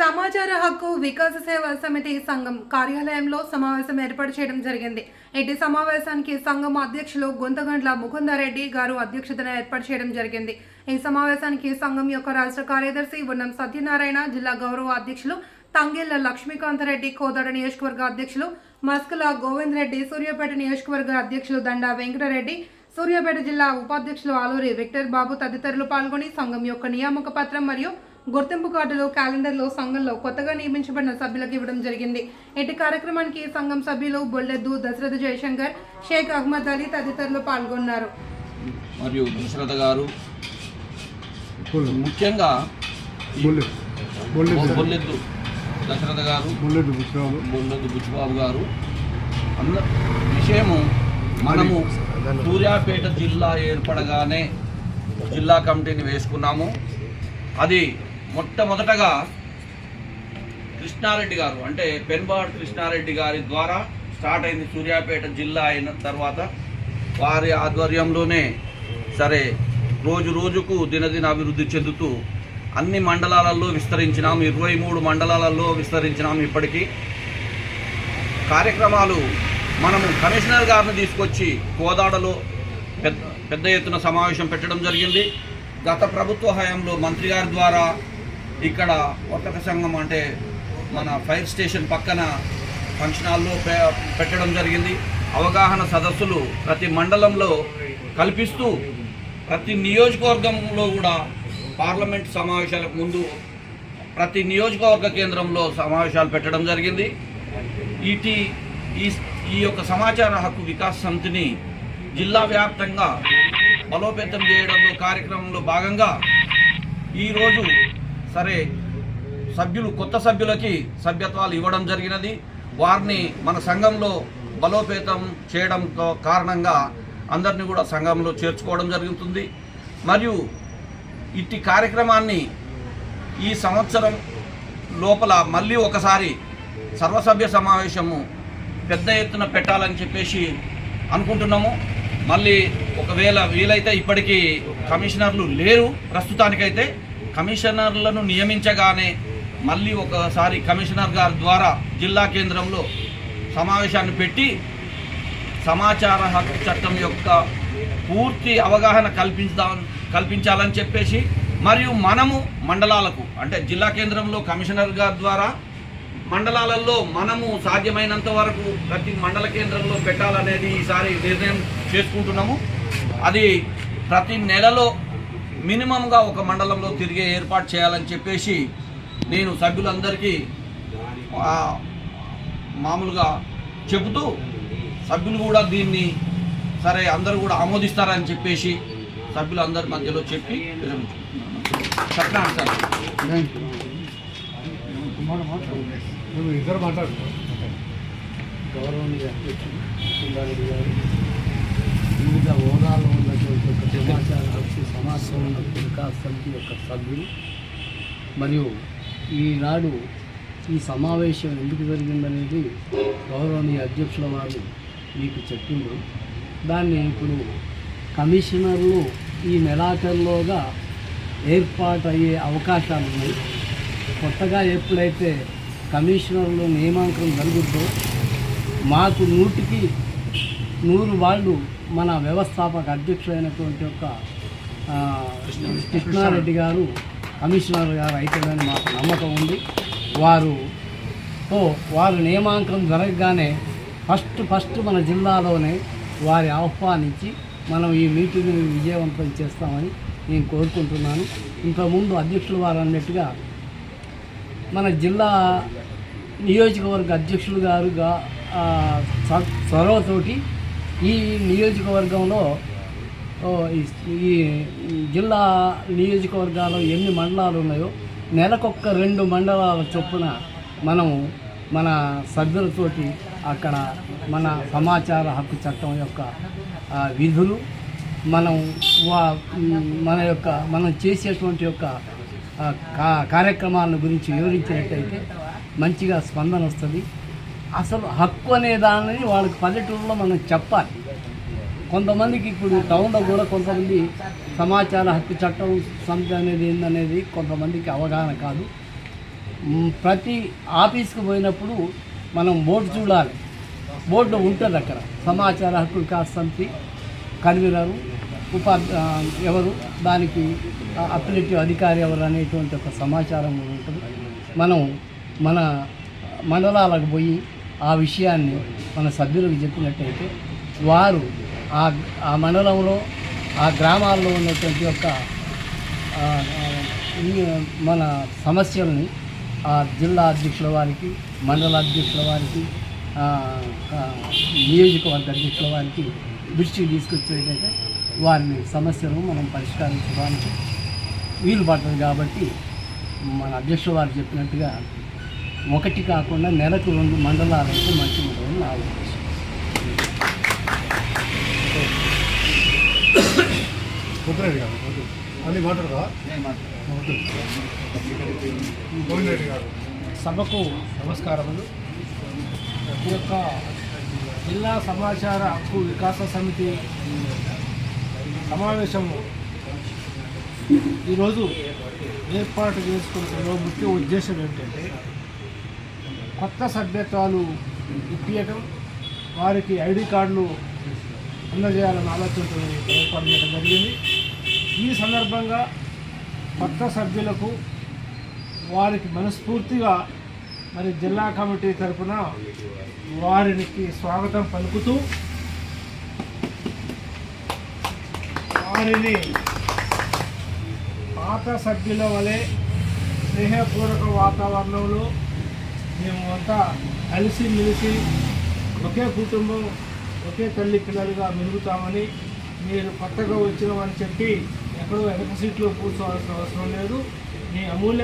సమాచార హక్కు వికాస సేవా సమితి సంఘం కార్యాలయంలో సమావేశం ఏర్పాటు చేయడం జరిగింది. ఇటు సమావేశానికి సంఘం అధ్యక్షులు గుంతగండ్ల ముకుందారెడ్డి గారు అధ్యక్షతన ఏర్పాటు చేయడం జరిగింది. ఈ సమావేశానికి సంఘం యొక్క రాష్ట్ర కార్యదర్శి ఉన్నం సత్యనారాయణ జిల్లా గౌరవ అధ్యక్షులు తంగెళ్ళ లక్ష్మీకాంతరెడ్డి కోదాడ నియోజకవర్గ అధ్యక్షులు మస్కల గోవింద్ రెడ్డి సూర్యాపేట నియోజకవర్గ అధ్యక్షులు దండా వెంకటరెడ్డి సూర్యాపేట జిల్లా ఉపాధ్యక్షులు ఆలూరి విక్టర్ బాబు తదితరులు పాల్గొని సంఘం యొక్క నియామక పత్రం మరియు గుర్తింపు కార్డులు క్యాలెండర్లో సంఘంలో కొత్తగా నియమించబడిన సభ్యులకు ఇవ్వడం జరిగింది. ఇటు కార్యక్రమానికి సంఘం సభ్యులు బొల్లెద్దు దశరథ జయశంకర్ షేక్ అహ్మద్ అలీ తదితరులు పాల్గొన్నారు. మరియు దశరథ గారు. ముఖ్యంగా బొల్లెద్దు. దశరథ గారు బొల్లెద్దు బుచ్చిబాబు. గారు. అంద విషయము మనము సూర్యాపేట జిల్లా ఏర్పడగానే జిల్లా కమిటీని వేసుకున్నాము. అది మొట్టమొదటగా కృష్ణారెడ్డి గారు అంటే పెన్బాడ్ కృష్ణారెడ్డి గారి ద్వారా స్టార్ట్ అయింది సూర్యాపేట జిల్లా అయిన తర్వాత వారి ఆధ్వర్యంలోనే సరే రోజు రోజుకు దినదిన అభివృద్ధి చెందుతూ అన్ని మండలాలలో విస్తరించినాం ఇరవై మూడు మండలాలలో విస్తరించినాం ఇప్పటికీ. కార్యక్రమాలు మనము కమిషనర్ గారిని తీసుకొచ్చి కోదాడలో పెద్ద పెద్ద ఎత్తున సమావేశం పెట్టడం జరిగింది. గత ప్రభుత్వ హయాంలో మంత్రి గారి ద్వారా ఇక్కడ వర్తక సంఘం అంటే మన ఫైర్ స్టేషన్ పక్కన ఫంక్షన్ హాల్లో పె- పెట్టడం జరిగింది. అవగాహన సదస్సులు ప్రతి మండలంలో కల్పిస్తూ ప్రతి నియోజకవర్గంలో కూడా పార్లమెంట్ సమావేశాలకు ముందు ప్రతి నియోజకవర్గ కేంద్రంలో సమావేశాలు పెట్టడం జరిగింది. ఈటి ఈ ఈ యొక్క సమాచార హక్కు వికాస్ సమితిని జిల్లా వ్యాప్తంగా బలోపేతం చేయడంలో కార్యక్రమంలో భాగంగా ఈరోజు సరే సభ్యులు కొత్త సభ్యులకి సభ్యత్వాలు ఇవ్వడం జరిగినది. వారిని మన సంఘంలో బలోపేతం చేయడంతో కారణంగా అందరినీ కూడా సంఘంలో చేర్చుకోవడం జరుగుతుంది. మరియు ఇట్టి కార్యక్రమాన్ని ఈ సంవత్సరం లోపల మళ్ళీ ఒకసారి సర్వసభ్య సమావేశము పెద్ద ఎత్తున పెట్టాలని చెప్పేసి అనుకుంటున్నాము. మళ్ళీ ఒకవేళ వీలైతే ఇప్పటికీ కమిషనర్లు లేరు. ప్రస్తుతానికైతే కమిషనర్లను నియమించగానే మళ్ళీ ఒకసారి కమిషనర్ గారి ద్వారా జిల్లా కేంద్రంలో సమావేశాన్ని పెట్టి సమాచార హక్కు చట్టం యొక్క పూర్తి అవగాహన కల్పించాం కల్పించాలని చెప్పేసి మరియు మనము మండలాలకు అంటే జిల్లా కేంద్రంలో కమిషనర్ గారి ద్వారా మండలాలలో మనము సాధ్యమైనంత వరకు ప్రతి మండల కేంద్రంలో పెట్టాలనేది ఈసారి నిర్ణయం చేసుకుంటున్నాము. అది ప్రతి నెలలో మినిమంగా ఒక మండలంలో తిరిగే ఏర్పాటు చేయాలని చెప్పేసి నేను సభ్యులందరికీ మామూలుగా చెబుతూ సభ్యులు కూడా దీన్ని సరే అందరూ కూడా ఆమోదిస్తారని చెప్పేసి సభ్యులందరి మధ్యలో చెప్పి విరమించుకుంటున్నాను సత్యనారాయణ సార్ ఇద్దరు మాట్లాడు గౌరవనీయ అధ్యక్షుడు గారు వివిధ హోదాలో ఉన్నటువంటి ఒక సమాచార హక్కు వికాస్ సమితి యొక్క సభ్యులు. మరియు ఈనాడు ఈ సమావేశం ఎందుకు జరిగిందనేది గౌరవనీయ అధ్యక్షుల వారు మీకు చెప్పిండ్రు దాన్ని ఇప్పుడు కమిషనర్లు ఈ నెలాఖరులోగా ఏర్పాటు అయ్యే అవకాశాలు ఉన్నాయి కొత్తగా ఎప్పుడైతే కమిషనర్లు నియామకం జరుగుతుందో మాకు నూటికి నూరు వాళ్ళు మన వ్యవస్థాపక అధ్యక్షుడైనటువంటి యొక్క కృష్ణారెడ్డి గారు కమిషనర్ గారు అవుతాడని మాకు నమ్మకం ఉంది. వారు తో వారు నియామకం జరగగానే ఫస్ట్ ఫస్ట్ మన జిల్లాలోనే వారి ఆహ్వానించి మనం ఈ మీటింగ్ని విజయవంతం చేస్తామని నేను కోరుకుంటున్నాను. ఇంతకుముందు అధ్యక్షులు వారు అన్నట్టుగా మన జిల్లా నియోజకవర్గ అధ్యక్షులు గారుగా చొరవతోటి ఈ నియోజకవర్గంలో ఈ- జిల్లా నియోజకవర్గాల్లో ఎన్ని మండలాలు ఉన్నాయో నెలకొక్క రెండు మండలాల చొప్పున మనం మన సభ్యులతోటి అక్కడ మన సమాచార హక్కు చట్టం యొక్క విధులు మనం వా మన యొక్క మనం చేసేటువంటి యొక్క కా కార్యక్రమాల గురించి వివరించినట్టయితే మంచిగా స్పందన వస్తుంది. అసలు హక్కు అనే దానిని వాళ్ళకి పల్లెటూరులో మనం చెప్పాలి. కొంతమందికి ఇప్పుడు టౌన్లో కూడా కొంతమంది సమాచార హక్కు చట్టం సంస్థ అనేది ఏందనేది కొంతమందికి అవగాహన కాదు. ప్రతి ఆఫీస్కి పోయినప్పుడు మనం బోర్డు చూడాలి. బోర్డు ఉంటుంది అక్కడ. సమాచార హక్కు కాస్తంతి కన్వీనరు ఉపా ఎవరు దానికి అప్లిటివ్ అధికారి ఎవరు అనేటువంటి ఒక సమాచారం ఉంటుంది. మనం మన మండలాలకు పోయి ఆ విషయాన్ని మన సభ్యులకు చెప్పినట్టయితే వారు ఆ ఆ మండలంలో ఆ గ్రామాల్లో ఉన్నటువంటి యొక్క మన సమస్యల్ని ఆ జిల్లా అధ్యక్షుల వారికి మండల అధ్యక్షుల వారికి నియోజకవర్గ అధ్యక్షుల వారికి దృష్టికి తీసుకొచ్చేటైతే వారిని సమస్యలను మనం పరిష్కరించడానికి వీలు పడుతుంది కాబట్టి మన అధ్యక్షుల వారు చెప్పినట్టుగా ఒకటి కాకుండా నెలకు రెండు మండలాలు అయితే మంచి ఉంటుంది నా ఉద్దేశం. పొద్దురెడ్డి గారు వద్దు. అన్ని మాట్లాడదా వద్దు. గోవిందరెడ్డి గారు. సభకు నమస్కారములు. ఈ యొక్క జిల్లా సమాచార హక్కు వికాస సమితి సమావేశము ఈరోజు ఏర్పాటు చేసుకుంటున్న ముఖ్య ఉద్దేశం ఏంటంటే కొత్త సభ్యత్వాలు ఇప్పించడం వారికి ఐడి కార్డులు అందజేయాలన్న ఆలోచనతో ఏర్పాటు చేయడం జరిగింది. ఈ సందర్భంగా కొత్త సభ్యులకు వారికి మనస్ఫూర్తిగా మరి జిల్లా కమిటీ తరఫున వారికి స్వాగతం పలుకుతూ వారిని పాత సభ్యుల వలె స్నేహపూర్వక వాతావరణంలో అంతా కలిసి మెలిసి ఒకే కుటుంబం ఒకే తల్లి పిల్లలుగా మెలుగుతామని మీరు కొత్తగా వచ్చినామని చెప్పి ఎక్కడో వెనక సీట్లో కూర్చోవాల్సిన అవసరం లేదు. మీ అమూల్య